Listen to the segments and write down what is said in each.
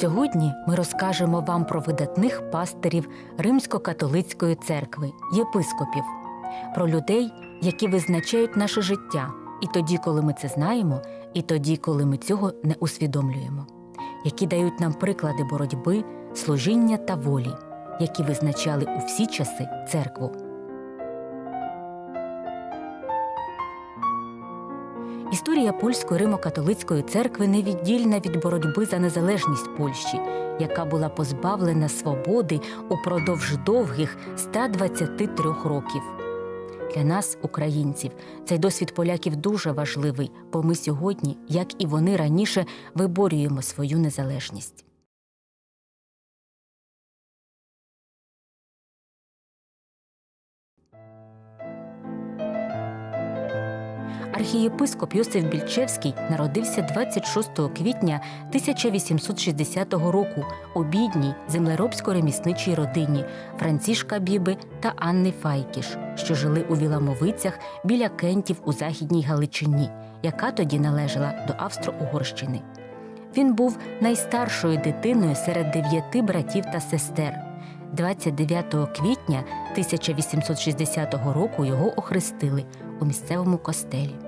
Сьогодні ми розкажемо вам про видатних пастирів Римсько-католицької церкви, єпископів, про людей, які визначають наше життя, і тоді, коли ми це знаємо, і тоді, коли ми цього не усвідомлюємо, які дають нам приклади боротьби, служіння та волі, які визначали у всі часи церкву. Історія польської Римо-католицької церкви невіддільна від боротьби за незалежність Польщі, яка була позбавлена свободи упродовж довгих 123 років. Для нас, українців, цей досвід поляків дуже важливий, бо ми сьогодні, як і вони раніше, виборюємо свою незалежність. Архієпископ Йосиф Більчевський народився 26 квітня 1860 року у бідній землеробсько-ремісничій родині Францішка Біби та Анни Файкіш, що жили у Віламовицях біля кентів у Західній Галичині, яка тоді належала до Австро-Угорщини. Він був найстаршою дитиною серед дев'яти братів та сестер. 29 квітня 1860 року його охрестили у місцевому костелі.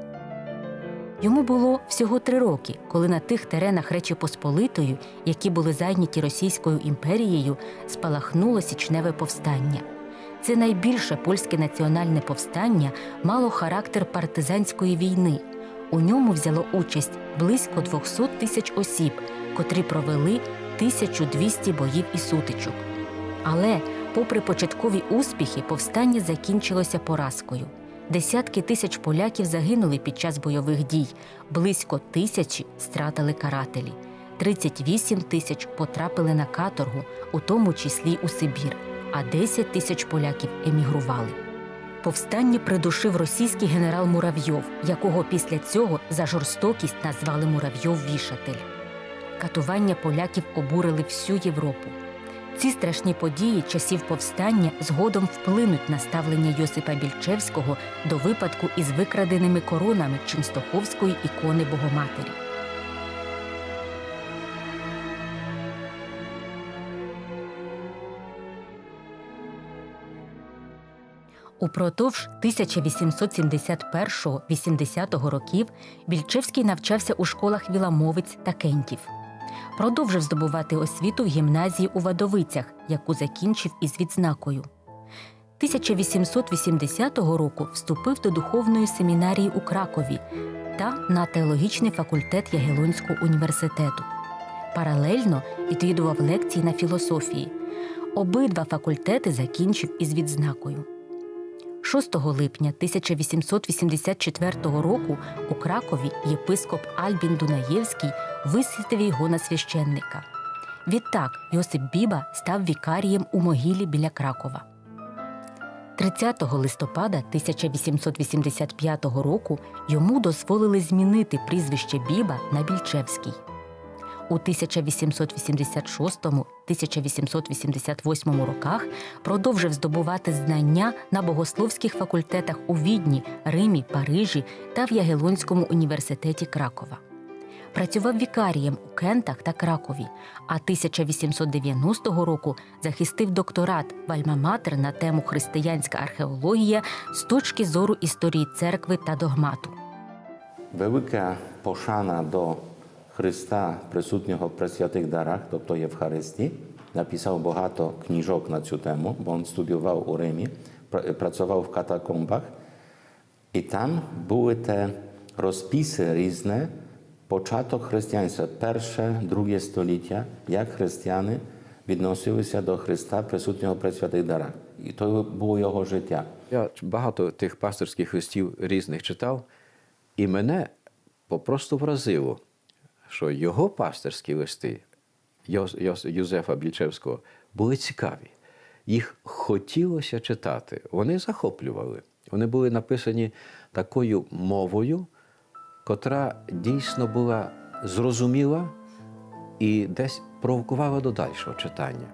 Йому було всього три роки, коли на тих теренах Речі Посполитої, які були зайняті Російською імперією, спалахнуло січневе повстання. Це найбільше польське національне повстання мало характер партизанської війни. У ньому взяло участь близько 200 тисяч осіб, котрі провели 1200 боїв і сутичок. Але, попри початкові успіхи, повстання закінчилося поразкою. Десятки тисяч поляків загинули під час бойових дій, близько тисячі стратили карателі, 38 тисяч потрапили на каторгу, у тому числі у Сибір, а 10 тисяч поляків емігрували. Повстання придушив російський генерал Муравйов, якого після цього за жорстокість назвали Муравйов-вішатель. Катування поляків обурили всю Європу. Ці страшні події часів повстання згодом вплинуть на ставлення Йосипа Більчевського до випадку із викраденими коронами Ченстоховської ікони Богоматері. Упродовж 1871-80 років Більчевський навчався у школах Віламовиць та Кентів. Продовжив здобувати освіту в гімназії у Вадовицях, яку закінчив із відзнакою. 1880 року вступив до духовної семінарії у Кракові та на теологічний факультет Ягелонського університету. Паралельно відвідував лекції на філософії. Обидва факультети закінчив із відзнакою. 6 липня 1884 року у Кракові єпископ Альбін Дунаєвський висвітив його на священника. Відтак Йосип Біба став вікарієм у могилі біля Кракова. 30 листопада 1885 року йому дозволили змінити прізвище Біба на Більчевський. У 1886-1888 роках продовжив здобувати знання на богословських факультетах у Відні, Римі, Парижі та в Ягелонському університеті Кракова. Працював вікарієм у Кентах та Кракові, а 1890 року захистив докторат в Альма-Матер на тему християнська археологія з точки зору історії церкви та догмату. Велика пошана до Христа, присутнього при святих дарах, тобто Євхаристії, написав багато книжок на цю тему, бо він студіював у Римі, працював в катакомбах, і там були те розписи різні, початок християнства, перше, друге століття, як християни відносилися до Христа, присутнього при святих дарах. І то було його життя. Я багато тих пасторських листів різних читав, і мене попросту вразило, що його пасторські листи Юзефа Більчевського були цікаві. Їх хотілося читати. Вони захоплювали. Вони були написані такою мовою, котра дійсно була зрозуміла і десь провокувала до дальшого читання.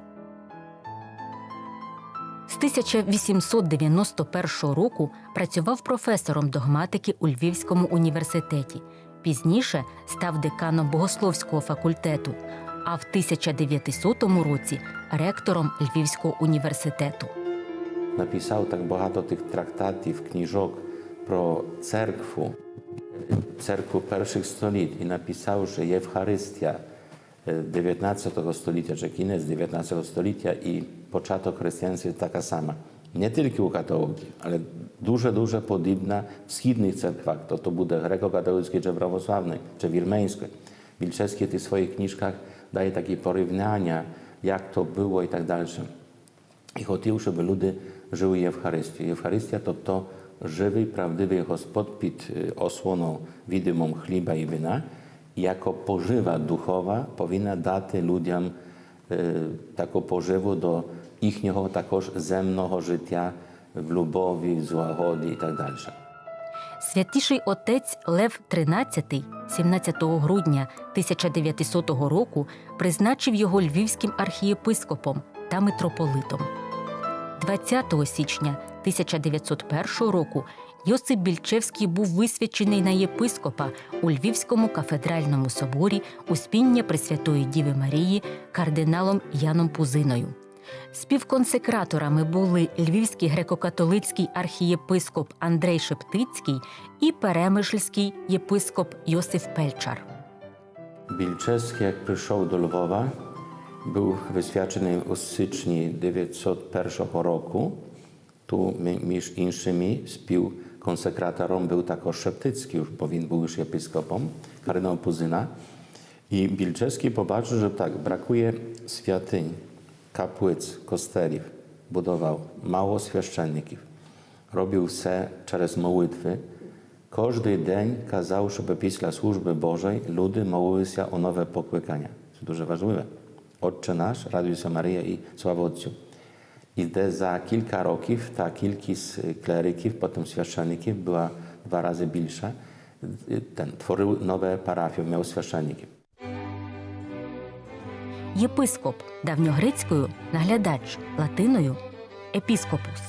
З 1891 року працював професором догматики у Львівському університеті. Пізніше став деканом богословського факультету. а в 1900 році ректором Львівського університету. Napisał tak багато тих трактатів, книжок про церкву, церкву перших століть і написав, що Євхаристія е, 19 століття, чи кінець 19 століття і початок християнства така сама. Не тільки у католиків, але дуже-дуже подібна в східних церквах, то то буде греко-католицький чи православний, чи вірменський. Вільчевський в тих своїх книжках дає такі порівняння, як то було і так далі. І хотів, щоб люди жили Євхаристією. Євхаристія, тобто живий, правдивий Господь під е, ослоном відомом хліба і вина, як пожива духова повинна дати людям е, таку поживу до їхнього також земного життя в любові, в злагоді і так далі. Святіший отець Лев XIII 17 грудня 1900 року призначив його львівським архієпископом та митрополитом. 20 січня 1901 року Йосип Більчевський був висвячений на єпископа у Львівському кафедральному соборі Успіння Пресвятої Діви Марії кардиналом Яном Пузиною. Співконсекраторами були Львівський греко-католицький архієпископ Андрей Шептицький і Перемишльський єпископ Йосиф Пельчар. Білчевський, як прийшов до Львова, був висвячений у січні 901 року. Tu mi- konsekratorą był tako Szeptycki, już powinien był już episkopom, kardynał Puzyna. I Bilczewski popatrzył, że tak, brakuje światyń, kapłyc, kosteliw. Budował mało świeszczenników. Robił se przez mołitwy. Każdy dzień kazał, żeby pisła służby Bożej ludy mołyły się o nowe pokłykania. To duże ważne. Otcze nasz, raduj się Maryja i sława Ojcu. І де за кілька років та кількість клериків, потім священників була два рази більша. Ten tworzył nowe parafie, miał священників. Єпископ давньогрецькою наглядач латиною епіскопус.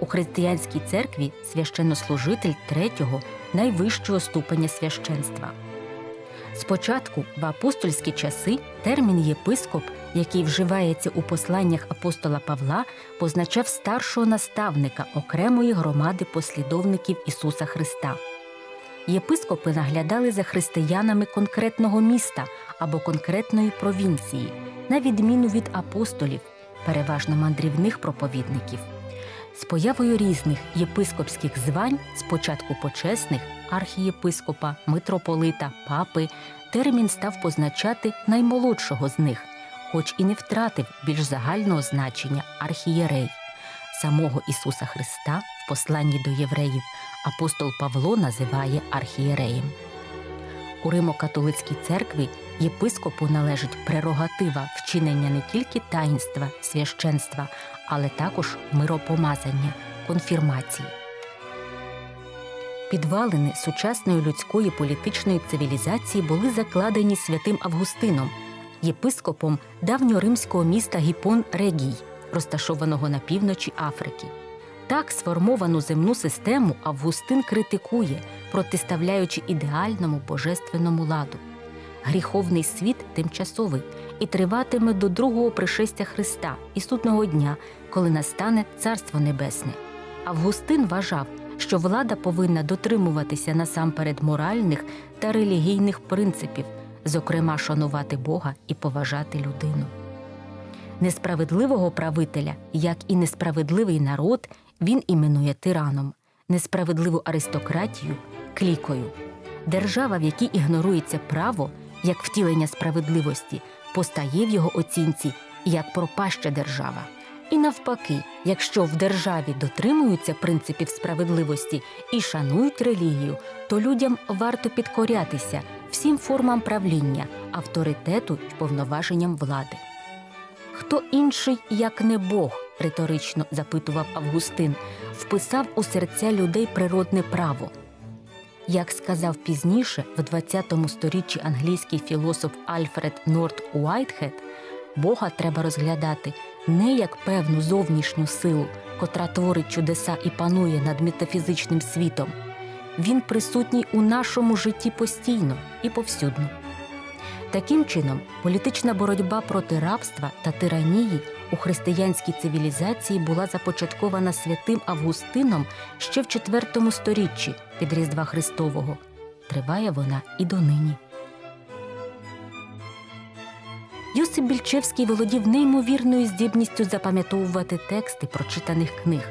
У християнській церкві священнослужитель третього найвищого ступеня священства. Спочатку, в апостольські часи, термін єпископ, який вживається у посланнях апостола Павла, позначав старшого наставника окремої громади послідовників Ісуса Христа. Єпископи наглядали за християнами конкретного міста або конкретної провінції, на відміну від апостолів, переважно мандрівних проповідників. З появою різних єпископських звань, спочатку почесних архієпископа, митрополита, папи, термін став позначати наймолодшого з них, хоч і не втратив більш загального значення архієрей. Самого Ісуса Христа в посланні до євреїв апостол Павло називає архієреєм. У Римо-католицькій церкві єпископу належить прерогатива вчинення не тільки таїнства, священства, але також миропомазання, конфірмації. Підвалини сучасної людської політичної цивілізації були закладені святим Августином, єпископом давньоримського міста Гіпон Регій, розташованого на півночі Африки. Так сформовану земну систему Августин критикує, протиставляючи ідеальному божественному ладу. Гріховний світ тимчасовий і триватиме до другого пришестя Христа і судного дня, коли настане Царство Небесне. Августин вважав, що влада повинна дотримуватися насамперед моральних та релігійних принципів, зокрема шанувати Бога і поважати людину. Несправедливого правителя, як і несправедливий народ, він іменує тираном, несправедливу аристократію клікою. Держава, в якій ігнорується право, як втілення справедливості, постає в його оцінці як пропаща держава. І навпаки, якщо в державі дотримуються принципів справедливості і шанують релігію, то людям варто підкорятися всім формам правління, авторитету й повноваженням влади. Хто інший, як не Бог, риторично запитував Августин, вписав у серця людей природне право. Як сказав пізніше, в 20 сторіччі англійський філософ Альфред Норт Уайтхед, Бога треба розглядати не як певну зовнішню силу, котра творить чудеса і панує над метафізичним світом. Він присутній у нашому житті постійно і повсюдно. Таким чином, політична боротьба проти рабства та тиранії у християнській цивілізації була започаткована святим Августином ще в IV сторіччі від Різдва Христового. Триває вона і донині. Йосип Більчевський володів неймовірною здібністю запам'ятовувати тексти прочитаних книг.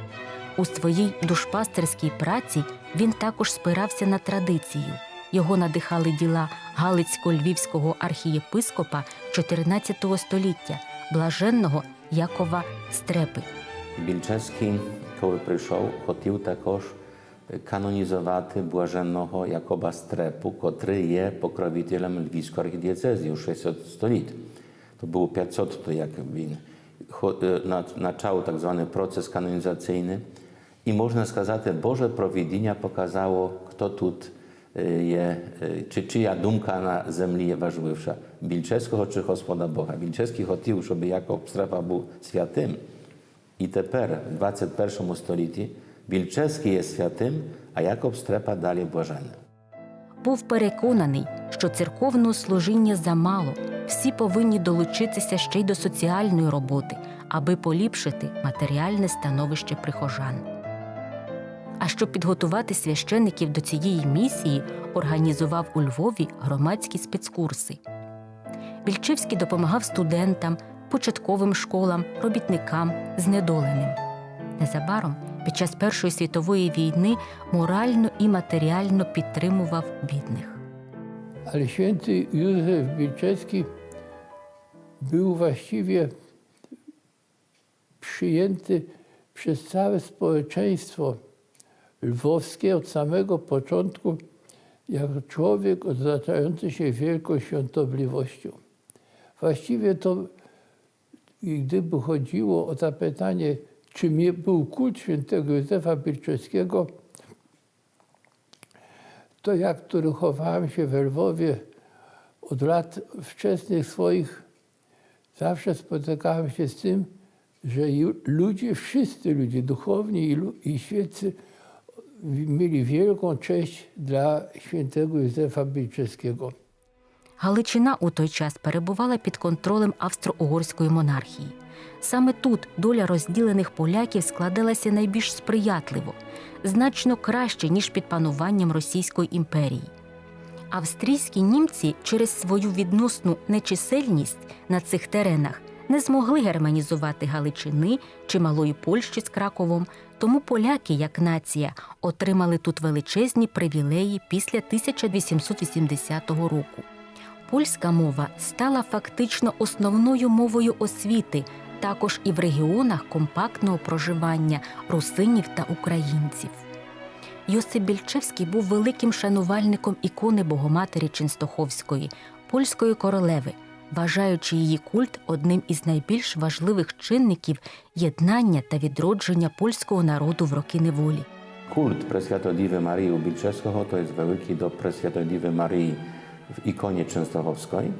У своїй душпастерській праці він також спирався на традицію. Його надихали діла Галицько-львівського архієпископа XIV століття, блаженного Якова Стрепи. Більчевський, коли прийшов, хотів також канонізувати блаженного Якоба Стрепу, котрий є покровителем Львівської архідієцезії у 600 століть. To było 500, to jak він почав так званий процес канонізаційний. І можна сказати, Боже провідіння показало, хто тут є, чи чия думка на землі є важливша, Більчевського чи Господа Бога. Більчевський хотів, щоб Якоб Стрепа був святим. І тепер, в 21 столітті, Більчевський є святим, а Якоб Стрепа далі блаженним. Був переконаний, що церковного служіння замало, всі повинні долучитися ще й до соціальної роботи, аби поліпшити матеріальне становище прихожан. А щоб підготувати священиків до цієї місії, організував у Львові громадські спецкурси. Більчевський допомагав студентам, початковим школам, робітникам, знедоленим. Незабаром, під час Першої світової війни, морально і матеріально підтримував бідних. Święty Józef Wilczewski był właściwie przyjęty przez całe społeczeństwo lwowskie od samego początku jako człowiek odznaczający się wielką świątobliwością. Właściwie to, gdyby chodziło o zapytanie, czym był kult świętego Józefa Wilczewskiego, to jak tu ruchowałem się we Lwowie od lat wczesnych swoich, zawsze spotykałem się z tym, że ludzie, wszyscy ludzie duchowni i, w- mieli wielką cześć dla świętego Józefa Bilczewskiego. Галичина у той час перебувала під контролем австро-угорської монархії. Саме тут доля розділених поляків складалася найбільш сприятливо, значно краще, ніж під пануванням Російської імперії. Австрійські німці через свою відносну нечисельність на цих теренах не змогли германізувати Галичини чи Малої Польщі з Краковом, тому поляки, як нація, отримали тут величезні привілеї після 1880 року. Польська мова стала фактично основною мовою освіти, також і в регіонах компактного проживання русинів та українців. Йосип Більчевський був великим шанувальником ікони Богоматері Ченстоховської, польської королеви, вважаючи її культ одним із найбільш важливих чинників єднання та відродження польського народу в роки неволі. To jest wielki do Preswiatodliwej Marii w ikonie częstochowskiej,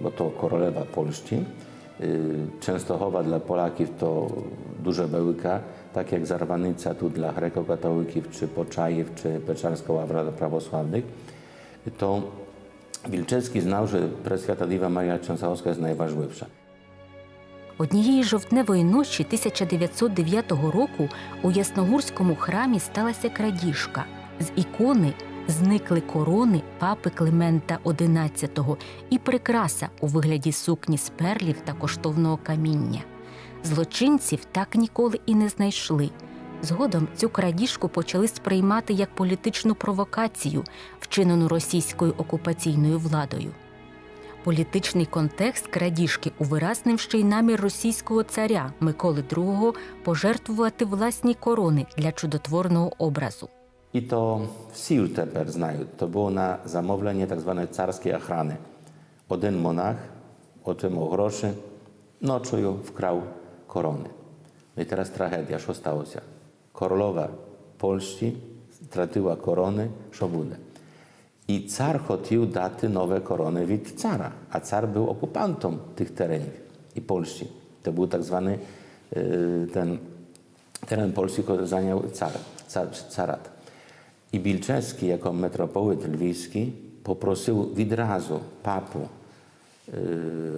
bo to królowa Polski. Y, Częstochowa dla Polaków to duża wielka, tak jak Zarwanica tu dla grekokatolików, czy Poczajew, czy Pieczarska Ławra dla prawosławnych. To Wilczewski znał, że Preswiatodliwa Maria Częstochowska jest najważniejsza. Однієї жовтневої ночі 1909 року у Ясногурському храмі сталася крадіжка. З ікони зникли корони папи Климента XI і прикраса у вигляді сукні з перлів та коштовного каміння. Злочинців так ніколи і не знайшли. Згодом цю крадіжку почали сприймати як політичну провокацію, вчинену російською окупаційною владою. Політичний контекст крадіжки увиразнив ще й намір російського царя Миколи II пожертвувати власні корони для чудотворного образу. I to всі тепер знають. To było na zamówienie tak zwanej carskiej ochrany. Один монах отримав гроші, ночою вкрав корони. Ну і teraz трагедія, що сталося? Королева Польщі втратила корони, що буде? І цар хотів дати нові корони від цара, а цар був окупантом тих теренів і Польщі. Це був так званий е, ten teren Polski, który zajął car, car, carat. I Bilczewski jako metropolit lwiski poprosił od razu papu e,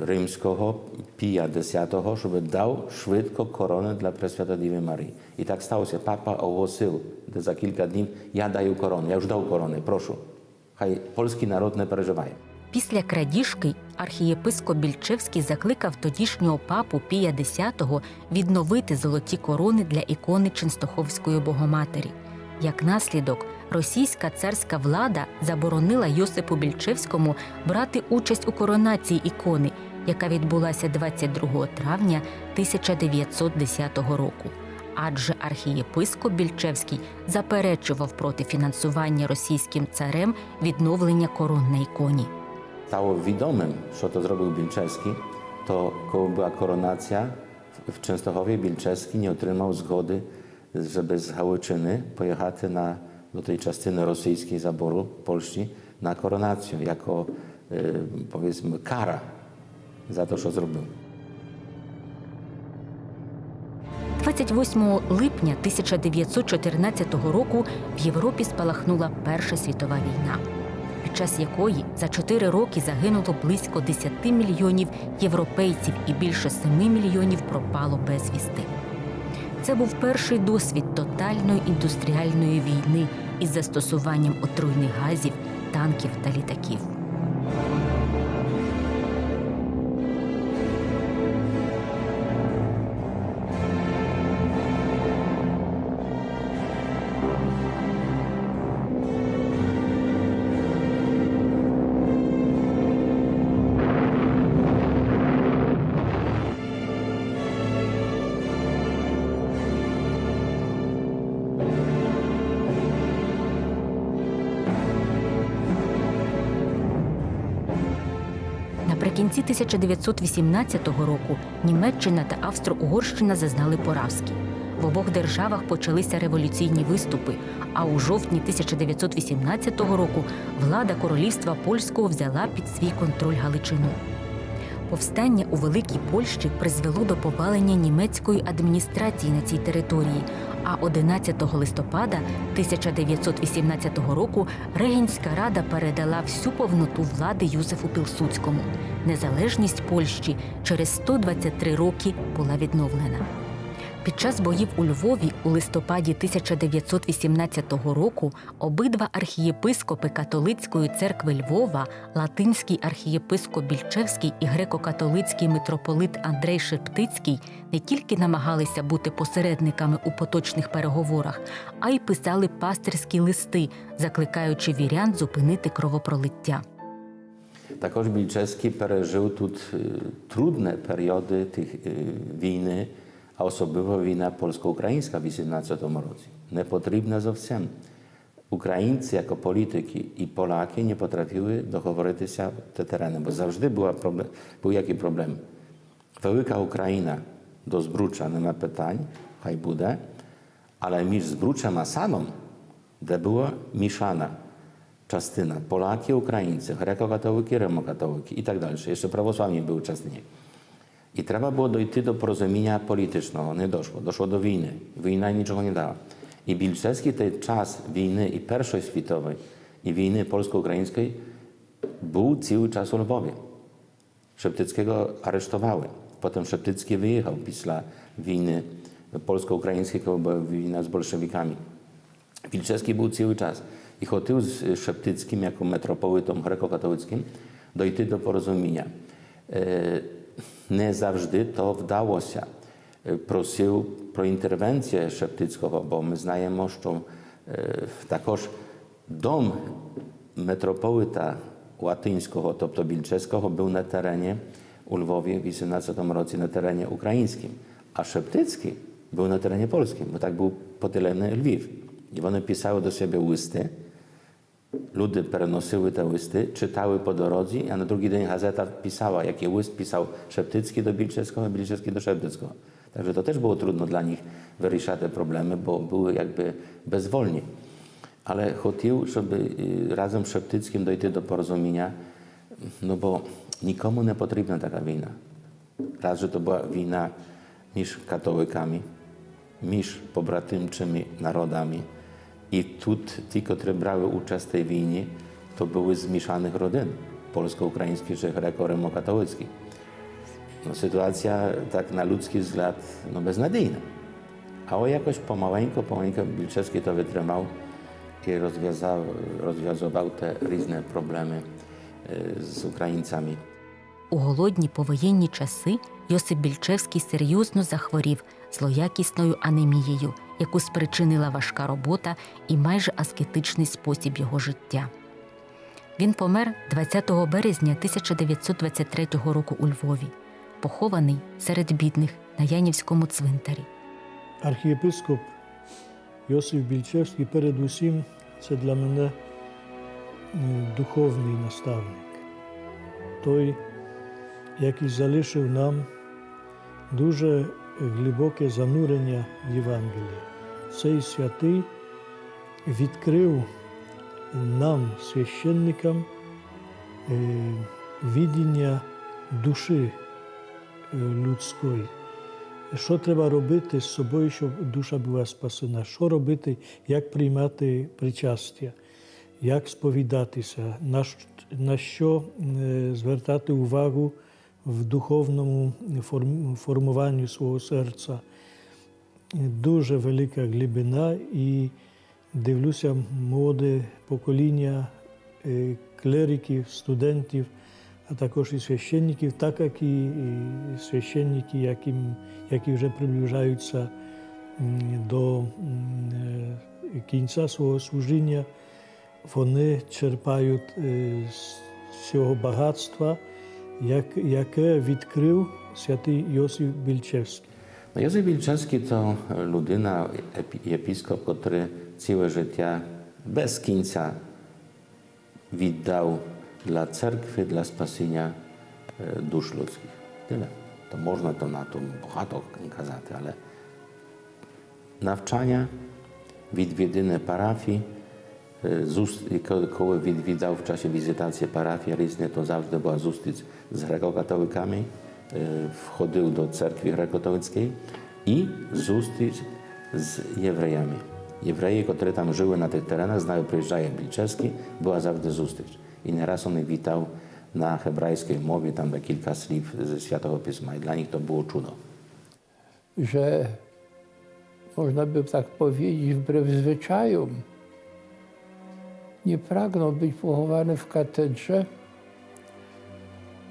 римського Pija X, щоб дав швидко корону для Пресвятодіви Марії. І так сталося. Папа оголосив де за кілька днів, я даю корону, я вже дав корони, прошу. Хай польський народ не переживає. Після крадіжки архієпископ Більчевський закликав тодішнього папу Пія X відновити золоті корони для ікони Ченстоховської Богоматері. Як наслідок, російська царська влада заборонила Йосипу Більчевському брати участь у коронації ікони, яка відбулася 22 травня 1910 року. Адже архієпископ Більчевський заперечував проти фінансування російським царем відновлення корон на іконі. Widomym, że to zrobił Bilczewski, to koło była koronacja w- w Częstochowie, Bilczewski nie otrzymał zgody, żeby z Hałyczyny pojechać na, do tej частини rosyjskiej zaboru Polski na koronację, jako e, powiedzmy kara za to, co zrobił. 28 липня 1914 року в Європі спалахнула Перша світова війна, під час якої за чотири роки загинуло близько 10 мільйонів європейців і більше 7 мільйонів пропало безвісти. Це був перший досвід тотальної індустріальної війни із застосуванням отруйних газів, танків та літаків. 1918 року Німеччина та Австро-Угорщина зазнали поразки. В обох державах почалися революційні виступи. А у жовтні 1918 року влада королівства польського взяла під свій контроль Галичину. Повстання у Великій Польщі призвело до повалення німецької адміністрації на цій території. А 11 листопада 1918 року Регінська рада передала всю повноту влади Юзефу Пілсуцькому. Незалежність Польщі через 123 роки була відновлена. Під час боїв у Львові у листопаді 1918 року обидва архієпископи католицької церкви Львова, латинський архієпископ Більчевський і греко-католицький митрополит Андрей Шептицький не тільки намагалися бути посередниками у поточних переговорах, а й писали пастирські листи, закликаючи вірян зупинити кровопролиття. Також Білчевський пережив тут е, трудні періоди тих е, війни, а особливо війна польсько-українська в 18 році. Не потрібна зовсім. Українці, як політики і поляки, не потрапили договоритися те терени, бо завжди була проблем, був який проблем. Велика Україна до Збруча нема питань, хай буде, але між Збручем а Саном, де була мішана частина Polaки, Ukraińcy, grekokatoliki, rimokatoliki i tak dalej. Jeszcze prawosławni były частині. І треба було дойти до порозуміння політичного. Не дійшло. Дійшло до війни. Війна нічого не дала. І Більшевський той час війни і Першої світової, і війни польсько-української був цілий час у Львові. Szeptyckiego aresztowali. Potem Szeptycki wyjechał після wojny polsko-ukraińskiej, kiedy była wojna z bolszewikami. Wilczewski był cały czas i хотів з Шептицьким, як митрополитом греко-католицьким, дойти до порозуміння. Е, Не завжди то вдалося. Е, Просив про інтервенцію Шептицького, бо ми знаємо, що е, також дом митрополита Łatyńskiego, тобто Білчевського, був на терені у Львові в 18 році на терені українським, а Шептицький був на терені польським, бо так був поділений Львів. І вони писали до себе листи, ludy przenosiły te łysty, czytały po drodze, a na drugi dzień gazeta pisała, jakie łyst pisał Szeptycki do Bilczewskiego, Bilczewski do Szeptyckiego. Także to też było trudno dla nich wyryszać te problemy, bo były jakby bezwolni. Ale chotił, żeby y, razem z Szeptyckim dojść do porozumienia, no bo nikomu nie potrzebna taka wina. Raz, że to była wina miż katołykami, miż pobratymczymi narodami, i тут ті, котрі брали участь в тій війні, то були з мішаних родин. polsko-ukraiński czy greko-rimokatolicki. No, sytuacja tak na ludzki wzgląd no, beznadziejna. Ale jakoś pomaleńko, pomaleńko Bilczewski to wytrzymał i rozwiązał, rozwiązywał te różne problemy e, z Ukraińcami. У голодні повоєнні часи Йосип Більчевський серйозно захворів злоякісною анемією, яку спричинила важка робота і майже аскетичний спосіб його життя. Він помер 20 березня 1923 року у Львові, похований серед бідних на Янівському цвинтарі. Архієпископ Йосиф Більчевський передусім це для мене духовний наставник. Той, який залишив нам дуже глибоке занурення в Євангеліє. Цей святий відкрив нам, священникам, е, відіння душі е, людської. Що треба робити з собою, щоб душа була спасена? Що робити, як приймати причастя, як сповідатися, на, що е, звертати увагу в духовному формуванні свого серця. Дуже велика глибина і дивлюся, молоде покоління е, клериків, студентів, а також і священників, так як і, священники, яким, які вже приближаються до е, кінця свого служіння, вони черпають е, з цього багатства, як, яке відкрив святий Йосиф Більчевський. No, Józef Wilczewski to ludyna, epi- episkop, który całe życie bez końca віддав dla cerkwi, dla spasienia e, dusz ludzkich. Tyle. To można to na to багато казати, але навчання, відвідини парафії, е, зус- і коли- коли відвідав в часі візитації парафії різні, то завжди була зустріч з греко-католиками, е, входив до церкви греко-католицької і зустріч з євреями. Євреї, які там жили на тих теренах, знаю, приїжджає Більчевський, була завжди зустріч. І не раз він вітав на hebrajskiej mowie tam kilka слів ze Świętego Pisma i dla nich to było czudo. że można by tak powiedzieć, wbrew zwyczajom, nie pragnął być pochowany w katedrze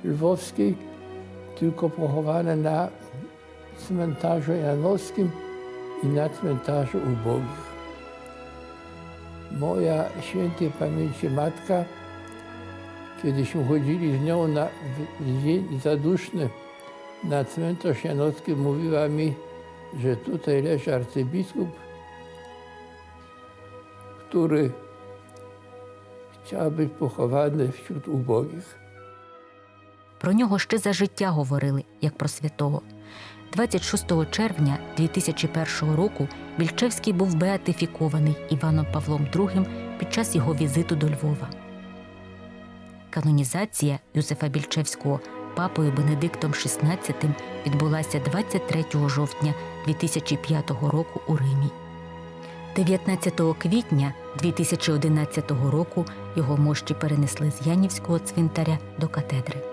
lwowskiej, tylko pochowany na cmentarzu janowskim i na cmentarzu ubogich. Moja świętej pamięci matka, kiedyśmy chodzili z nią na dzień zaduszny na cmentarz janowski, mówiła mi, że tutaj leży arcybiskup, który chciał być pochowany wśród ubogich. Про нього ще за життя говорили, як про святого. 26 червня 2001 року Більчевський був беатифікований Іваном Павлом II під час його візиту до Львова. Канонізація Юзефа Більчевського папою Бенедиктом XVI відбулася 23 жовтня 2005 року у Римі. 19 квітня 2011 року його мощі перенесли з Янівського цвинтаря до катедри.